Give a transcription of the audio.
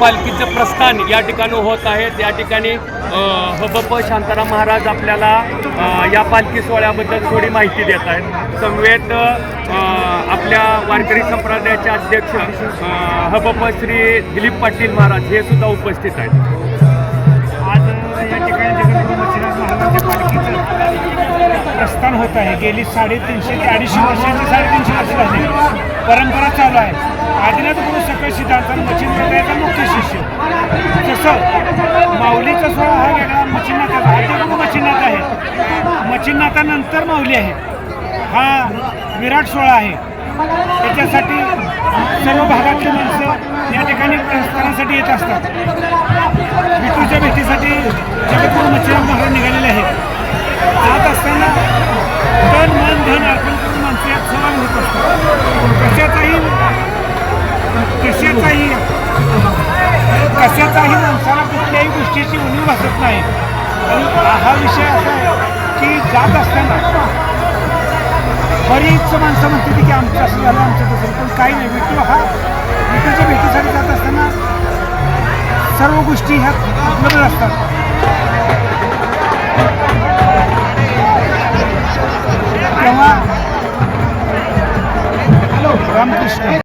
पालखीचं प्रस्थान या ठिकाणी होत आहे. त्या ठिकाणी हबप शांताराम महाराज आपल्याला या पालखी सोहळ्याबद्दल थोडी माहिती देत आहेत. समवेत आपल्या वारकरी संप्रदायाचे अध्यक्ष हबप श्री दिलीप पाटील महाराज हे सुद्धा उपस्थित आहेत. आज या ठिकाणी जगद्गुरु महाराजांच्या पालखीचं प्रस्थान होत आहे. गेली साडेतीनशे ते अडीचशे वर्षांची साडेतीनशे वर्ष झाली. परंपरा चालू आहे. आदिनाथ गुरु सकळ सिद्धांत मच्छिंद्राचा मुख्य शिष्य. तसं माऊलीचा सोहळा हा वेगळा मच्छिनाथाचा आद्य गुरु मच्छिनाथ आहे. मच्छिनाथानंतर माऊली आहे. हा विराट सोहळा आहे. त्याच्यासाठी सर्व भागातली माणसं या ठिकाणी प्रस्थानासाठी येत असतात. विठूच्या भेटीसाठी जगद्गुरु मच्छिनाथ महाराज निघालेले आहेत. जात असताना कशाचाही माणसाला कुठल्याही गोष्टीची उणीव भासत नाही. आणि हा विषय असा आहे की जात असताना बरीच माणसं म्हणते की आमचं असं झालं आमचं तसं पण काही नाही. भेटू हा इकडच्या भेटीसाठी जात असताना सर्व गोष्टी ह्या उपलब्ध असतात. तेव्हा हॅलो रामकृष्ण.